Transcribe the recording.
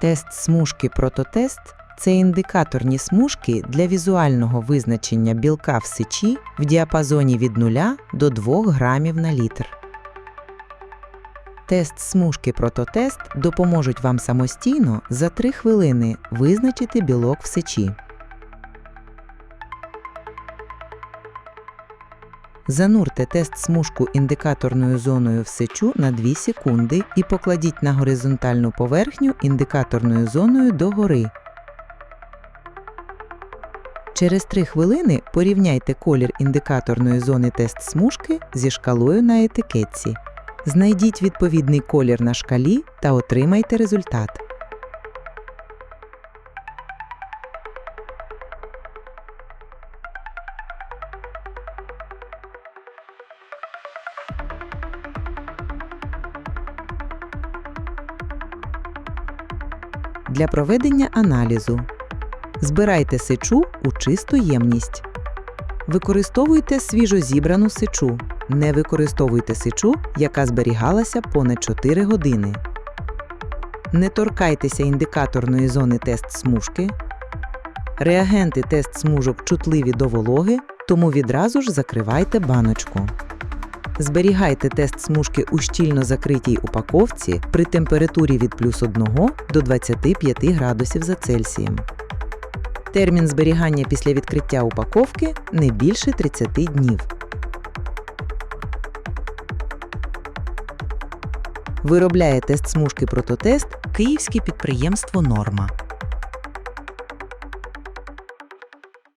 Тест смужки прототест це індикаторні смужки для візуального визначення білка в сечі в діапазоні від 0 до 2 грамів на літр. Тест смужки прототест допоможуть вам самостійно за 3 хвилини визначити білок в сечі. Занурте тест смужку індикаторною зоною в сечу на 2 секунди і покладіть на горизонтальну поверхню індикаторною зоною догори. Через 3 хвилини порівняйте колір індикаторної зони тест смужки зі шкалою на етикетці. Знайдіть відповідний колір на шкалі та отримайте результат. Для проведення аналізу збирайте сечу у чисту ємність. Використовуйте свіжозібрану сечу. Не використовуйте сечу, яка зберігалася понад 4 години. Не торкайтеся індикаторної зони тест смужки. Реагенти тест смужок чутливі до вологи, тому відразу ж закривайте баночку. Зберігайте тест смужки у щільно закритій упаковці при температурі від плюс 1 до 25 градусів за Цельсієм. Термін зберігання після відкриття упаковки не більше 30 днів. Виробляє тест смужки прототест київське підприємство Норма.